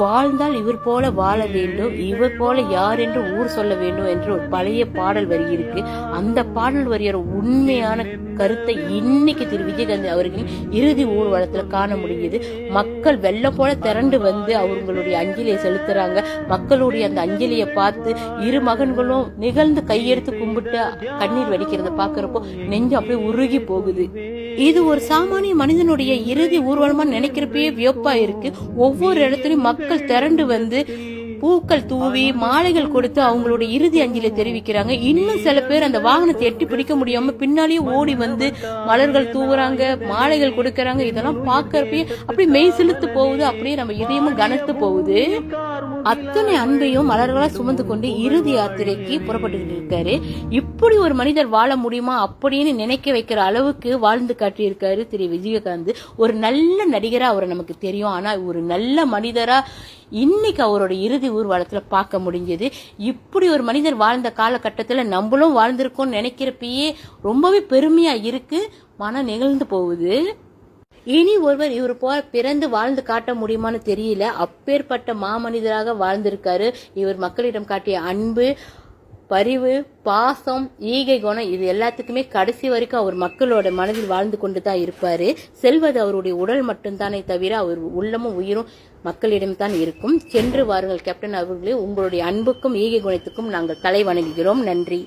வாழ்ந்தால் இவர் போல வாழ வேண்டும் இவர் போல யார் என்று ஊர் சொல்ல வேண்டும் என்று ஒரு பழைய பாடல் வரி இருக்கு. அந்த பாடல் வரியோட உண்மையான கருத்தை இன்னைக்கு திரு விஜயகாந்த் அவர்களின் இறுதி ஊர்வலத்துல காண முடியுது. மக்கள் வெள்ளம் போல திரண்டு வந்து அவங்களுடைய அஞ்சலியை செலுத்துறாங்க. மக்களுடைய அந்த அஞ்சலியை பார்த்து இரு மகன்களும் நிகழ்ந்து கையெடுத்து கும்பிட்டு கண்ணீர் வடிக்கிறத பாக்குறப்போ நெஞ்சு அப்படியே உருகி போகுது. இது ஒரு சாமானிய மனிதனுடைய இறுதி ஊர்வலமா நினைக்கிறப்பயே வியப்பா இருக்கு. ஒவ்வொரு இடத்துலயும் மக்கள் திரண்டு வந்து பூக்கள் தூவி மாலைகள் கொடுத்து அவங்களுடைய இறுதி அஞ்சலி தெரிவிக்கிறாங்க. இன்னும் சில பேர் அந்த வாகனத்தை எட்டி பிடிக்க முடியாம பின்னாலேயே ஓடி வந்து மலர்கள் தூவுறாங்க மாலைகள் கொடுக்கறாங்க இதெல்லாம் பாக்குறப்பயே அப்படியே மெய் சிலுத்து போகுது. அப்படியே நம்ம இதயமும் கனத்து போகுது. அத்தனை அன்பையும் மலர்களா சுமந்து கொண்டு இறுதி யாத்திரைக்கு புறப்பட்டுக்கிட்டு இருக்காரு. இப்படி ஒரு மனிதர் வாழ முடியுமா அப்படின்னு நினைக்க வைக்கிற அளவுக்கு வாழ்ந்து காட்டியிருக்காரு திரு. விஜயகாந்த். ஒரு நல்ல நடிகரா அவரை நமக்கு தெரியும். ஆனா ஒரு நல்ல மனிதரா இன்னைக்கு அவரோட இறுதி ஊர்வலத்தில் பார்க்க முடிஞ்சது. இப்படி ஒரு மனிதர் வாழ்ந்த காலகட்டத்தில் நம்மளும் வாழ்ந்திருக்கோம்னு நினைக்கிறப்பயே ரொம்பவே பெருமையாக இருக்கு. மன நெகிழ்ந்து போகுது. இனி ஒருவர் இவர் போல பிறந்து வாழ்ந்து காட்ட முடியுமான்னு தெரியல. அப்பேற்பட்ட மாமனிதராக வாழ்ந்திருக்காரு. இவர் மக்களிடம் காட்டிய அன்பு பரிவு பாசம் ஈகை குணம் இது எல்லாத்துக்குமே கடைசி வரைக்கும் அவர் மக்களோட மனதில் வாழ்ந்து கொண்டு தான் இருப்பாரு. செல்வது அவருடைய உடல் மட்டும்தானே தவிர அவர் உள்ளமும் உயிரும் மக்களிடம்தான் இருக்கும். சென்று வாருங்கள் கேப்டன் அவர்களே. உங்களுடைய அன்புக்கும் ஈகை குணத்துக்கும் நாங்கள் தலை வணங்குகிறோம் நன்றி.